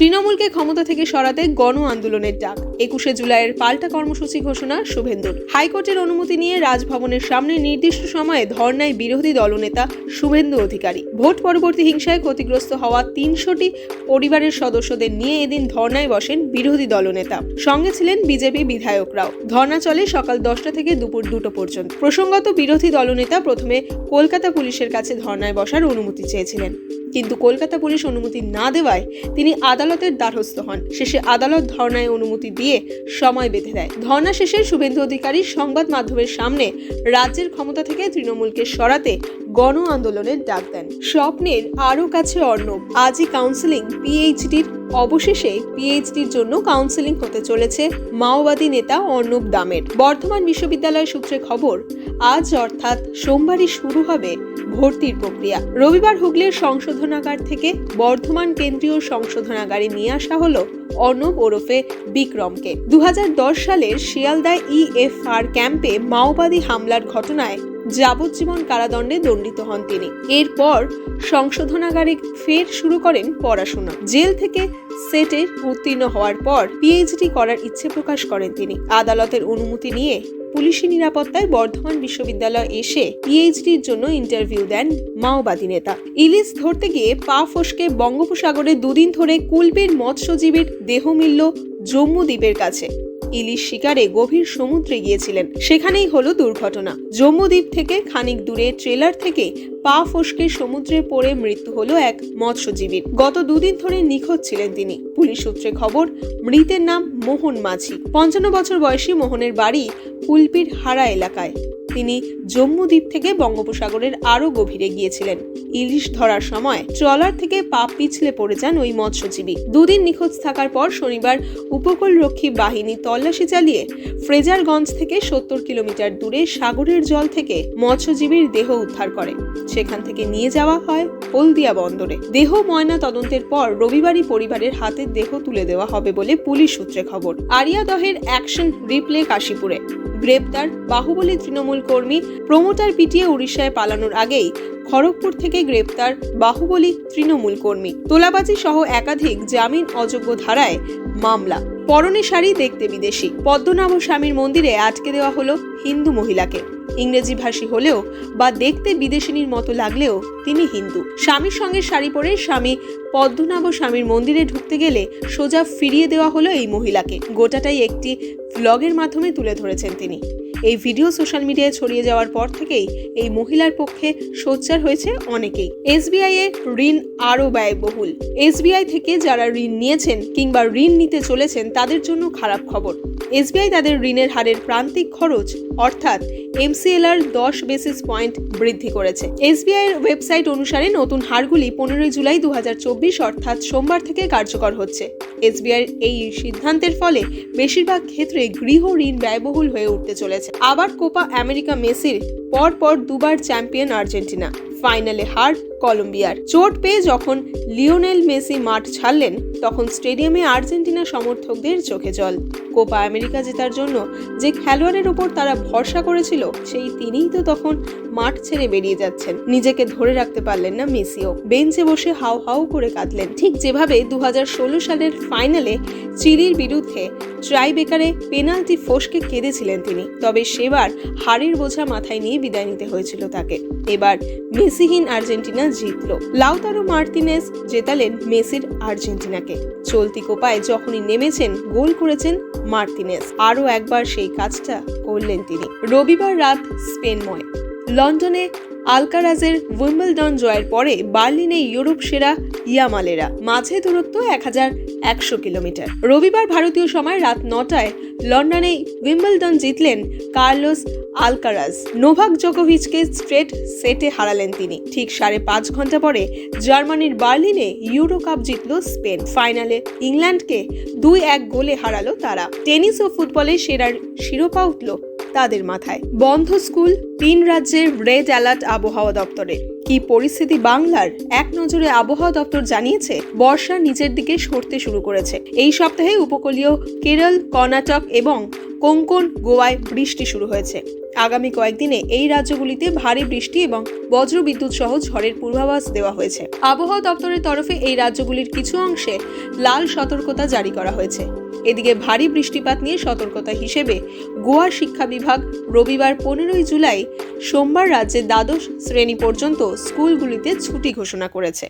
তৃণমূলকে ক্ষমতা থেকে সরাতে গণ আন্দোলনের ডাক। একুশে জুলাইয়ের পাল্টা কর্মসূচি ঘোষণা শুভেন্দুর। হাইকোর্টের অনুমতি নিয়ে রাজভবনের সামনে নির্দিষ্ট সময়ে ধর্নায় বিরোধী দলনেতা শুভেন্দু অধিকারী। ভোট পরবর্তী হিংসায় ক্ষতিগ্রস্ত হওয়া তিনশোটি পরিবারের সদস্যদের নিয়ে এদিন ধর্নায় বসেন বিরোধী দলনেতা। সঙ্গে ছিলেন বিজেপি বিধায়করাও। ধর্না চলে সকাল দশটা থেকে দুপুর দুটো পর্যন্ত। প্রসঙ্গত বিরোধী দলনেতা প্রথমে কলকাতা পুলিশের কাছে ধর্নায় বসার অনুমতি চেয়েছিলেন। কিন্তু কলকাতা পুলিশ অনুমতি না দেওয়ায় তিনি আদালতের দ্বারস্থ হন। শেষে আদালত ধর্নায় অনুমতি দিয়ে সময় বেঁধে দেয়। ধর্না শেষে শুভেন্দু অধিকারী সংবাদ মাধ্যমের সামনে রাজ্যের ক্ষমতা থেকে তৃণমূলকে সরাতে গণ আন্দোলনের ডাক দেন। স্বপ্নের আরও কাছে অর্ণব। আজই কাউন্সিলিং পিএইচডির অবশেষে পিএইচডির জন্য কাউন্সেলিং হতে চলেছে মাওবাদী নেতা অর্ণব দামের। বর্ধমান বিশ্ববিদ্যালয় সূত্রে খবর, আজ অর্থাৎ সোমবারই শুরু হবে ভর্তির প্রক্রিয়া। রবিবার হুগলির সংশোধনাগার থেকে বর্ধমান কেন্দ্রীয় সংশোধনাগারে নিয়ে আসা হলো অর্ণব ওরফে বিক্রমকে। দু হাজার দশ সালের শিয়ালদায় ইএফআর ক্যাম্পে মাওবাদী হামলার ঘটনায় যাবজ্জীবন কারাদণ্ডে দণ্ডিত হন তিনি। এরপর সংশোধনাগারে ফের শুরু করেন পড়াশোনা। জেল থেকে সেটে উত্তীর্ণ হওয়ার পর পিএইচডি করার ইচ্ছে প্রকাশ করেন তিনি। আদালতের অনুমতি নিয়ে পুলিশি নিরাপত্তায় বর্ধমান বিশ্ববিদ্যালয় এসে পিএইচডির জন্য ইন্টারভিউ দেন মাওবাদী নেতা। ইলিশ ধরতে গিয়ে পা ফসকে বঙ্গোপসাগরে দুদিন ধরে কুলপির মৎস্যজীবীর দেহ মিলল জম্মু দ্বীপের কাছে। ইলিশ শিকারে গভীর সমুদ্রে গিয়েছিলেন। সেখানেই হলো দুর্ঘটনা। জম্মুদ্বীপ থেকে খানিক দূরে ট্রেলার থেকে পা ফসকে সমুদ্রে পড়ে মৃত্যু হলো এক মৎস্যজীবীর। গত দুদিন ধরে নিখোঁজ ছিলেন তিনি। পুলিশ সূত্রে খবর, মৃতের নাম মোহন মাঝি। পঞ্চান্ন বছর বয়সী মোহনের বাড়ি কুলপির হারা এলাকায়। তিনি জম্মুদ্বীপ থেকে বঙ্গোপসাগরের আরও গভীরে গিয়েছিলেন। ইলিশ ধরার সময় ট্রলার থেকে পা পিছলে পড়ে যান ওই মৎস্যজীবী। দুদিন নিখোঁজ থাকার পর শনিবার উপকূলরক্ষী বাহিনী তল্লাশি চালিয়ে ফ্রেজারগঞ্জ থেকে সত্তর কিলোমিটার দূরে সাগরের জল থেকে মৎস্যজীবীর দেহ উদ্ধার করে। সেখান থেকে নিয়ে যাওয়া হয় হলদিয়া বন্দরে। দেহ ময়না তদন্তের পর রবিবারই পরিবারের হাতে দেহ তুলে দেওয়া হবে বলে পুলিশ সূত্রে খবর। আরিয়াদহের অ্যাকশন রিপ্লে কাশীপুরে। গ্রেপ্তার বাহুবলী তৃণমূল কর্মী প্রমোটার পিটিয়ে উড়িষ্যায় পালানোর আগেই খড়গপুর থেকে গ্রেপ্তার বাহুবলী তৃণমূল কর্মী। তোলাবাজি সহ একাধিক জামিন অযোগ্য ধারায় মামলা। পরনে শাড়ি দেখতে বিদেশি। পদ্মনাভ স্বামীর মন্দিরে আটকে দেওয়া হলো হিন্দু মহিলাকে। ইংরেজি ভাষী হলেও বা দেখতে বিদেশিনীর মতো লাগলেও তিনি হিন্দু। স্বামীর সঙ্গে শাড়ি পরে স্বামী পদ্মনাভ স্বামীর মন্দিরে ঢুকতে গেলে সোজা ফিরিয়ে দেওয়া হলো এই মহিলাকে। গোটাটাই একটি ভ্লগের মাধ্যমে তুলে ধরেছেন তিনি। এই ভিডিও সোশ্যাল মিডিয়ায় ছড়িয়ে যাওয়ার পর থেকেই এই মহিলার পক্ষে সোচ্চার হয়েছে অনেকেই। এসবিআই এর ঋণ আরও ব্যয়বহুল। এসবিআই থেকে যারা ঋণ নিয়েছেন কিংবা ঋণ নিতে চলেছেন তাদের জন্য খারাপ খবর। এসবিআই তাদের ঋণের হারের প্রান্তিক খরচ, অর্থাৎ এমসিএলআর দশ বেসিস পয়েন্ট বৃদ্ধি করেছে। এসবিআই এর ওয়েবসাইট অনুসারে নতুন হারগুলি পনেরোই জুলাই দু হাজার চব্বিশ, অর্থাৎ সোমবার থেকে কার্যকর হচ্ছে। এসবিআই এই সিদ্ধান্তের ফলে বেশিরভাগ ক্ষেত্রে গৃহ ঋণ ব্যয়বহুল হয়ে উঠতে চলেছে। আবার কোপা আমেরিকা মেসির পর পর দুবার চ্যাম্পিয়ন আর্জেন্টিনা। ফাইনালে হার কলম্বিয়ার। চোট পেয়ে যখন লিওনেল মেসি মাঠ ছাড়লেন, তখন স্টেডিয়ামে আর্জেন্টিনা সমর্থকদের চোখে জল। কোপা আমেরিকা জেতার জন্য যে খেলোয়াড়ের ওপর তারা ভরসা করেছিল, সেই তিনিই তো তখন মাঠ ছেড়ে বেরিয়ে যাচ্ছেন। নিজেকে ধরে রাখতে পারলেন না মেসিও। বেঞ্চে বসে হাউ হাউ করে কাঁদলেন। ঠিক যেভাবে দু হাজার ষোলো সালের ফাইনালে চিলির বিরুদ্ধে ট্রাইবেকারে পেনাল্টি ফসকে কেঁদেছিলেন তিনি, তবে সেবার হারের বোঝা মাথায় নিয়ে বিদায় নিতে হয়েছিল তাকে। এবার মেসিহীন আর্জেন্টিনা জিতল। লাউতারো মার্তিনেস জেতালেন মেসির আর্জেন্টিনাকে। চলতি কোপায় যখনই নেমেছেন, গোল করেছেন মার্তিনেস। আরও একবার সেই কাজটা করলেন তিনি। রবিবার রাত স্পেনময়। লন্ডনে আলকারাজের উইম্বলডন জয়ের পরে বার্লিনে ইউরোপ সেরা ইয়ামালেরা। মাঝে দূরত্ব এক হাজার একশো কিলোমিটার। রবিবার ভারতীয় সময় রাত নটায় লন্ডনে উইম্বলডন জিতলেন কার্লোস আলকারাজ। নোভাক জোকোভিচকে স্ট্রেট সেটে হারালেন তিনি। ঠিক সাড়ে পাঁচ ঘণ্টা পরে জার্মানির বার্লিনে ইউরো কাপ জিতল স্পেন। ফাইনালে ইংল্যান্ডকে দুই এক গোলে হারালো তারা। টেনিস ও ফুটবলে সেরার শিরোপা উঠল তাদের মাথায়। বন্ধ স্কুল, তিন রাজ্যের রেড অ্যালার্ট আবহাওয়া দপ্তরের কি পরিস্থিতি বাংলার? এক নজরে আবহাওয়া দপ্তর জানিয়েছে, বর্ষা নিচের দিকে সরতে শুরু করেছে। এই সপ্তাহে উপকূলীয় কেরল, কর্ণাটক এবং কোঙ্কন, গোয়ায় বৃষ্টি শুরু হয়েছে। আগামী কয়েকদিনে এই রাজ্যগুলিতে ভারী বৃষ্টি এবং বজ্রবিদ্যুৎ সহ ঝড়ের পূর্বাভাস দেওয়া হয়েছে। আবহাওয়া দপ্তরের তরফে এই রাজ্যগুলির কিছু অংশে লাল সতর্কতা জারি করা হয়েছে। এদিকে ভারী বৃষ্টিপাত নিয়ে সতর্কতা হিসেবে গোয়া শিক্ষা বিভাগ রবিবার পনেরোই জুলাই সোমবার রাজ্যের দ্বাদশ শ্রেণি পর্যন্ত স্কুলগুলিতে ছুটি ঘোষণা করেছে।